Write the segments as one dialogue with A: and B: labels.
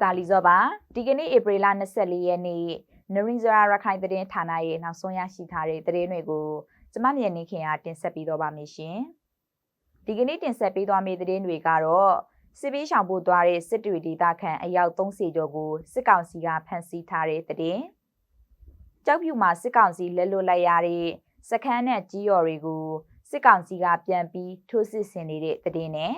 A: တာလီဇောပါဒီကနေ့ဧပြီလ24ရက်နေ့နရင်ဇရာရခိုင်သတင်းဌာနရဲ့နောက်ဆုံးရရှိထားတဲ့သတင်းတွေကိုကျမမြန်နေခင်ကတင်ဆက်ပေးတော့ပါမယ်ရှင်ဒီကနေ့တင်ဆက်ပေးသွားမယ့်သတင်းတွေကတော့စစ်ပေးရှောင်ဖို့သွားတဲ့စစ်တွေဒေသခံအယောက်30ကျော်ကိုစစ်ကောင်စီကဖမ်းဆီးထားတဲ့သတင်းကြောက်ဖြူမှာစစ်ကောင်စီလက်လွတ်လိုက်ရတဲ့စခန်းနဲ့ကြီးရော်တွေကိုစစ်ကောင်စီကပြန်ပြီးထိုးစစ်ဆင်နေတဲ့သတင်းနဲ့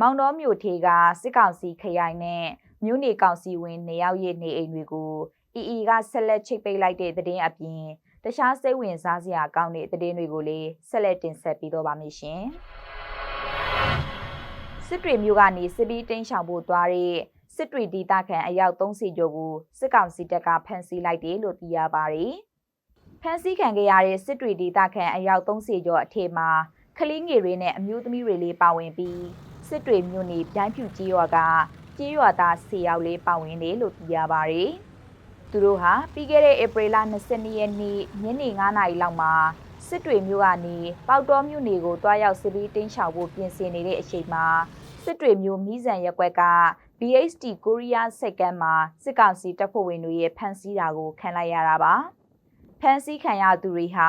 A: မောင်တော်မြို့ထေကစစ်ကောင်စီခရိုင်နဲ့မြို့နေကောင်စီဝင်နေရောက်ရဲ့နေအိမ်တွေကိုအီအီကဆက်လက်ချိတ်ပိတ်လိုက်တဲ့သတင်းအပြင်တခြားစိတ်ဝင်စားစရာကောင်းတဲ့သတင်းတွေကိုလည်းဆက်လက်တင်ဆက်ပေးတော့ပါမယ်ရှင်စစ်တွေမြို့ကနေစစ်ပီးတင်းရှောင်ဖို့သွားတဲ့စစ်တွေဒေသခံအယောက်30ကျော်ကိုစစ်ကောင်စီတပ်ကဖမ်းဆီးလိုက်တယ်လို့သိရပါတယ်ဖမ်းဆီးခံခဲ့ရတဲ့စစ်တွေဒေသခံအယောက်30ကျော်အထက်မှာကလေးငယ်တွေနဲ့အမျိုးသမီးတွေလေးပါဝင်ပြီး စစ်တွေမြို့နယ်ပြိုင်းဖြူကြီးရွာကကြီးရွာသား10ယောက်လေးပါဝင်တယ်လို့သိရပါတယ်။သူတို့ဟာပြီးခဲ့တဲ့ဧပြီလ22ရက်နေ့ညနေ9နာရီလောက်မှာစစ်တွေမြို့ကနေပေါတော်မြို့နယ်ကိုတွားရောက်စစ်ပြီးတင်းရှောင်ဖို့ပြင်ဆင်နေတဲ့အချိန်မှာစစ်တွေမြို့မိဇန်ရက်ွက်က BHT ကိုရီးယားစက်ကမ်းမှာစစ်ကောင်စီတပ်ဖွဲ့ဝင်တွေရဲ့ဖမ်းဆီးတာကိုခံလိုက်ရတာပါ။ဖမ်းဆီးခံရသူတွေဟာ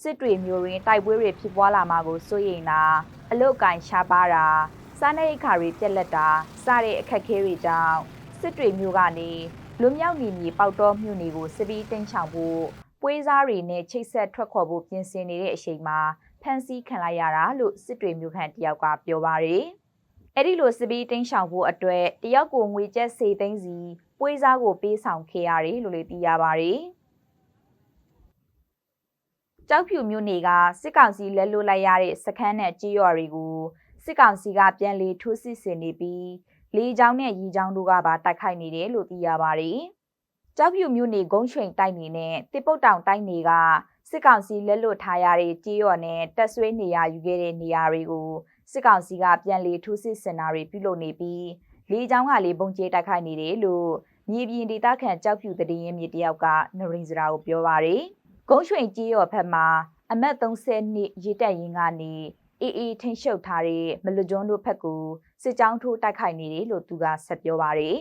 A: စစ်တွေမျိုးရင်းတိုက်ပွဲတွေဖြစ်ပွားလာမှာကိုစိုးရိမ်တာအလုတ်ကင်ရှားပါတာ စားနပ်ရိက္ခာတွေပြက်လက်တာစတဲ့အခက်အခဲတွေကြောင့်စစ်တွေမျိုးကနေလွမြောက်နေမြေပေါတော့မြို့နယ်ကိုစစ်ပြီးတင်းချောင်ဖို့ပွေးစားတွေနဲ့ချိတ်ဆက်ထွက်ခေါ်ဖို့ပြင်ဆင်နေတဲ့အချိန်မှာဖမ်းဆီးခံလိုက်ရတာလို့စစ်တွေမျိုးခန့်တယောက်ကပြောပါရယ်အဲ့ဒီလိုစစ်ပြီးတင်းရှောင်ဖို့အတွက်တယောက်ကိုငွေကျပ်စေသိန်းစီပွေးစားကိုပေးဆောင်ခဲ့ရတယ်လို့လည်းသိရပါရယ်ကြောက်ဖြူမြို့နယ်ကစစ်ကောင်စီလက်လွတ်လိုက်ရတဲ့စခန်းနဲ့ကြေးရွာတွေကို စစ်ကောင်စီကပြန်လည်ထိုးစစ်ဆင်နေပြီးလေကြောင်းနဲ့ရီကြောင်းတို့ကပါတိုက်ခိုက်နေတယ်လို့သိရပါတယ်။ကြောက်ဖြူမြို့နယ်ဂုံးရွှိန်တိုက်နေနဲ့တစ်ပုတ်တောင်တိုက်နေကစစ်ကောင်စီလက်လွတ်ထားရတဲ့ကြေးရော်နဲ့တက်ဆွေးနေရယူခဲ့တဲ့နေရာတွေကိုစစ်ကောင်စီကပြန်လည်ထိုးစစ်ဆင်တာတွေပြုလုပ်နေပြီးလေကြောင်းကလေပုံကျဲတိုက်ခိုက်နေတယ်လို့မြေပြင်ဒေသခံကြောက်ဖြူတည်ရင်မြေတယောက်ကနရင်စရာကိုပြောပါရယ်ဂုံးရွှိန်ကြေးရော်ဘက်မှာအမတ်30နှစ်ရေတက်ရင်ကနေ အေးအေးထိန်ရှုပ်ထားတဲ့မလွကျွန်းတို့ဘက်ကိုစစ်ကြောင်းထိုးတိုက်ခိုက်နေတယ်လို့သူကဆက်ပြောပါရယ်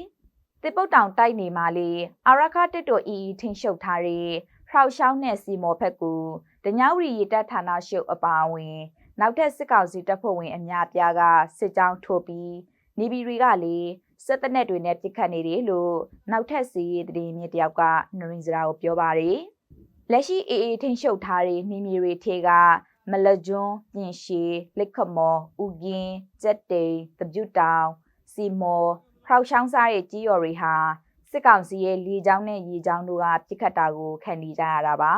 A: တစ်ပုတ်တောင်တိုက်နေမှလေအာရခတစ်တော်အေးအေးထိန်ရှုပ်ထားတဲ့ထောက်ရှောင်းနဲ့စီမော်ဘက်ကိုတညဝရီရတပ်ဌာနရှုပ်အပါအဝင် နောက်ထပ်စစ်ကောင်စီတပ်ဖွဲ့ဝင်အများပြားကစစ်ကြောင်းထိုးပြီးနေပြည်တွေကလေစစ်တပ်နဲ့တွေနဲ့ပြစ်ခတ်နေတယ်လို့နောက်ထပ်စီရေးတည်မြင့်တယောက်ကနရင်စရာကိုပြောပါရယ်လက်ရှိအေးအေးထိန်ရှုပ်ထားတဲ့နေမြေတွေထဲက မလကျွန်းပြင်ရှည်လက်ခမော်ဥကင်းကြက်တိန်တပြုတောင်စီမော်ဖောက်ချောင်းစားရဲ့ကြီးရော်တွေဟာစစ်ကောင်စီရဲ့လေကြောင်းနဲ့ရေကြောင်းတို့ကပြစ်ခတ်တာကိုခံနေကြရတာပါ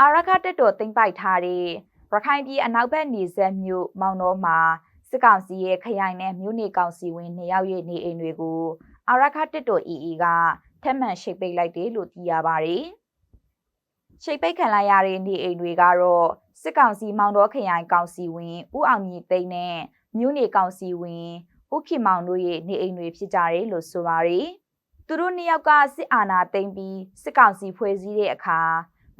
A: အာရခတက်တော်တင်ပိုက်ထားတဲ့ရခိုင်ပြည်အနောက်ဘက်နေဆက်မြို့မောင်တော်မှာစစ်ကောင်စီရဲ့ခရိုင်နဲ့မြို့နေကောင်စီဝင်နှစ်ယောက်ရဲ့နေအိမ်တွေကိုအာရခတက်တော် EE ကထက်မှန်ရှိတ်ပိတ်လိုက်တယ်လို့သိရပါတယ်။ ရှိတ်ပိတ်ခံလိုက်ရတဲ့နေအိမ်တွေကတော့စစ်ကောင်စီမောင်တော်ခရိုင်ကောင်စီဝင်ဦးအောင်မြင့်သိန်းနဲ့မြို့နေကောင်စီဝင်ဦးခင်မောင်တို့ရဲ့နေအိမ်တွေဖြစ်ကြတယ်လို့ဆိုပါရယ်သူတို့နှစ်ယောက်ကစစ်အာဏာသိမ်းပြီးစစ်ကောင်စီဖွဲ့စည်းတဲ့အခါ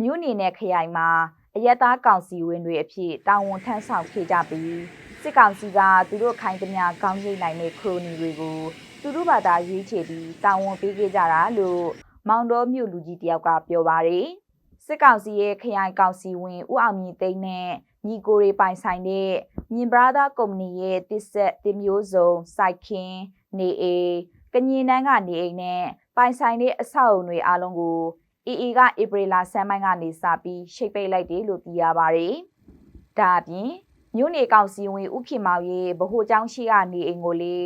A: မြို့နေနဲ့ခရိုင်မှာအယက်သားကောင်စီဝင်တွေအဖြစ်တာဝန်ထမ်းဆောင်ခဲ့ကြပြီးစစ်ကောင်စီကသူတို့ခိုင်းသမျှကောင်းရိပ်နိုင်တဲ့ခရိုနီတွေကိုသူတို့ဘာသာရွေးချယ်ပြီးတာဝန်ပေးခဲ့ကြတာလို့မောင်တော်မြို့လူကြီးတယောက်ကပြောပါရယ် စစ်ကောင်စီရဲ့ခရိုင်ကောင်စီဝင်ဦးအောင်မြင့်သိန်းနဲ့ညီကိုတွေပိုင်ဆိုင်တဲ့မြင်ဘရာသာကုမ္ပဏီရဲ့တစ်ဆက်တင်မျိုးစုံစိုက်ခင်းနေအိမ်ကညင်နန်းကနေအိမ်နဲ့ပိုင်ဆိုင်တဲ့အဆောက်အုံတွေအားလုံးကိုအေအေကဧပြီလဆန်းပိုင်းကနေစပြီးရှိတ်ပိတ်လိုက်တယ်လို့သိရပါတယ်။ဒါအပြင်မြို့နေကောင်စီဝင်ဥခင်မောင်ရဲ့ဗဟိုကျောင်းရှိကနေအိမ်ကိုလေ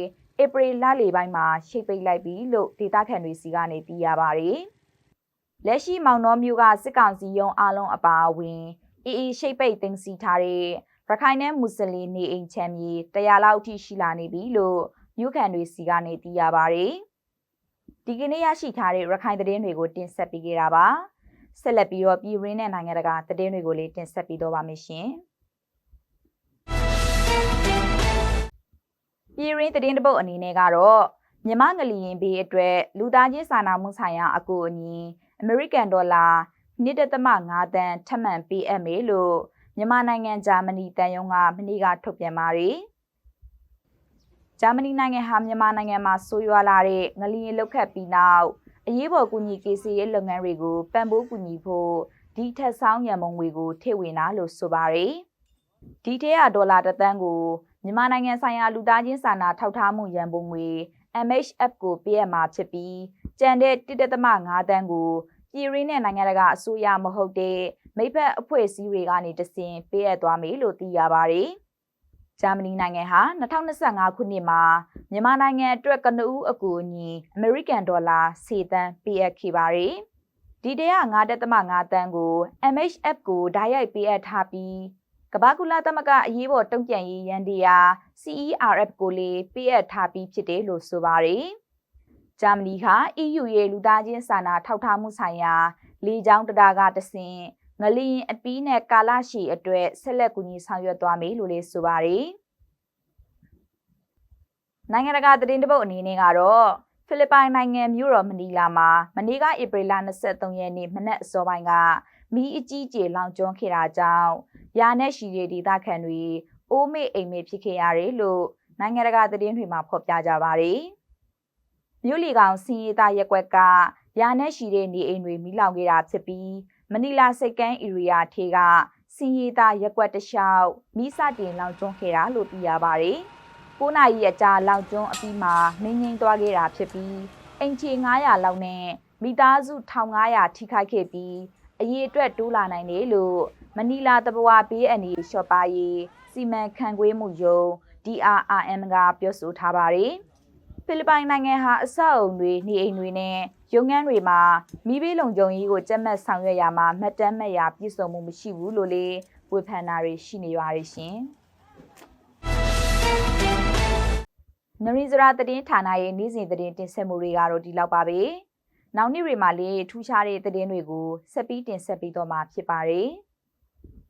A: ဧပြီလလေပိုင်းမှာရှိတ်ပိတ်လိုက်ပြီလို့ဒေသခံတွေစီကနေသိရပါတယ်။ လက်ရှိမောင်နှောမြို့ကစစ်ကောင်စီရုံးအားလုံးအပါအဝင်အေးအေးရှိတ်ပိတ်သိမ်းစီထားတဲ့ရခိုင်နဲ့မွတ်စလင်နေအိမ်ချမ်းမြေ100လောက်အထိရှိလာနေပြီလို့မြို့ခံတွေစီကနေသိရပါတယ်။ဒီကနေ့ရရှိထားတဲ့ရခိုင်သတင်းတွေကိုတင်ဆက်ပေးကြတာပါ။ဆက်လက်ပြီးတော့ပြည်ရင်းနဲ့နိုင်ငံတကာသတင်းတွေကိုလည်းတင်ဆက်ပေးတော့ပါမယ်ရှင်။ပြည်ရင်းသတင်းတပုတ်အနေနဲ့ကတော့မြမငလျင်ဘေးအတွက်လူသားချင်းစာနာမှုဆိုင်ရာအကူအညီ အမေရိကန်ဒေါ်လာ1.5တန်းထပ်မံပေးအပ်မယ်လို့မြန်မာနိုင်ငံဂျာမနီတန်ယုံကမနေ့ကထုတ်ပြန်ပါတယ်။ဂျဂျာမနီနိုင်ငံဟာမြန်မာနိုင်ငံမှာဆိုးရွားလာတဲ့ငလျင်လှုပ်ခတ်ပြီးနောက်အရေးပေါ်ကူညီကေစီရေးလုပ်ငန်းတွေကိုပံ့ပိုးကူညီဖို့ဒီထက်ဆောင်ရန်မုံငွေကိုထည့်ဝင်တာလို့ဆိုပါရယ်ဒီထဲကဒေါ်လာတစ်သန်းကိုမြန်မာနိုင်ငံဆိုင်ရာလူသားချင်းစာနာထောက်ထားမှုရန်ပုံငွေ MHF ကိုပေးအပ်မှာဖြစ်ပြီးကျန်တဲ့1.5တန်းကိုပြည်ရင်းနဲ့နိုင်ငံတကာအစိုးရမဟုတ်တဲ့မိဖက်အဖွဲ့အစည်းတွေကနေတဆင်ပေးအပ်သွားမယ်လို့သိရပါတယ်။ဂျာမနီနိုင်ငံဟာ2025ခုနှစ်မှာမြန်မာနိုင်ငံအတွက်ကနဦးအကူအညီအမေရိကန်ဒေါ်လာ10တန်းပေးအပ်ခဲ့ပါတယ်။ဒီတရ9.5တန်းကို MHF ကိုဓာတ်ရိုက်ပေးအပ်ထားပြီး ကမ္ဘာကုလသမဂ္ဂအရေးပေါ်တုံ့ပြန်ရေးရန်တရား CERF ကိုလည်းပေးအပ်ထားပြီးဖြစ်တယ်လို့ဆိုပါတယ်။ဂျာမနီဟာ EU ရဲ့လူသားချင်းစာနာထောက်ထားမှုဆိုင်ရာလေကြောင်းတရားကတဆင့်ငလျင်အပီးနဲ့ကာလရှည်အတွက်ဆက်လက်ကူညီဆောင်ရွက်သွားမယ်လို့လည်းဆိုပါတယ်။နိုင်ငံတကာသတင်းတပုတ်အနေနဲ့ကတော့ဖိလစ်ပိုင်နိုင်ငံမြို့တော်မနီလာမှာမနေ့ကဧပြီလ23ရက်နေ့မနက်အစောပိုင်းက မီးအကြီးကျယ်လောင်ကျွမ်းခဲ့တာကြောင့်ရာနဲ့ရှီတဲ့ဒေသခံတွေအိုးမေအိမ်မေဖြစ်ခဲ့ရတယ်လို့နိုင်ငံတကာသတင်းတွေမှာဖော်ပြကြပါတယ်။မြို့လီကောင်စင်ရီသားရက်ကွက်ကရာနဲ့ရှီတဲ့နေအိမ်တွေမိလောင်ခဲ့တာဖြစ်ပြီးမနီလာစိတ်ကမ်းဧရိယာထေကစင်ရီသားရက်ကွက်တလျှောက်မိစတင်လောင်ကျွမ်းခဲ့တာလို့သိရပါတယ်။9နာရီအကြာလောင်ကျွမ်းအပြီးမှာမင်းငိမ့်သွားခဲ့တာဖြစ်ပြီးအိမ်ချေ900လောက်နဲ့မိသားစု1500ထိခိုက်ခဲ့ပြီး အရေးအတွက်တိုးလာနိုင်တယ်လို့မနီလာတဘဝဘေးအန်ဒီရှော့ပါရေးစီမံခန့်ခွဲမှုယုံ DRRM ကပြောဆိုထားပါတယ်။ဖိလစ်ပိုင်နိုင်ငံဟာအဆောက်အုံတွေနေအိမ်တွေနဲ့ရုံငန်းတွေမှာမိဘလုံခြုံရေးကိုကြက်မှတ်ဆောင်ရွက်ရမှာမှတ်တမ်းမှတ်ရပြည့်စုံမှုမရှိဘူးလို့လေဝေဖန်တာတွေရှိနေပါတယ်ရှင်။နရီဇရာသတင်းဌာနရဲ့နေ့စဉ်သတင်းတင်ဆက်မှုတွေကတော့ဒီလောက်ပါပဲ။ နောက်နေ့တွေမှာလည်းထူးခြားတဲ့သတင်းတွေကိုဆက်ပြီးတင်ဆက်ပေးတော့မှာဖြစ်ပါတယ်။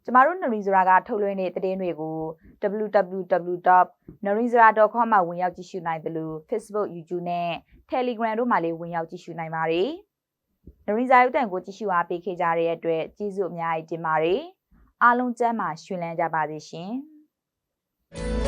A: ကျမတို့နရီဇရာကထုတ်လွှင့်တဲ့သတင်းတွေကို www.narizara.com မှာဝင်ရောက်ကြည့်ရှုနိုင်တယ်လို့ Facebook, YouTube နဲ့ Telegram တို့မှာလည်းဝင်ရောက်ကြည့်ရှုနိုင်ပါတယ်။နရီဇာရုပ်တံကိုကြည့်ရှုအားပေးခဲ့ကြတဲ့အတွက်ကျေးဇူးအများကြီးတင်ပါတယ်။အားလုံးကျမ်းမာရှင်လန်းကြပါစေရှင်။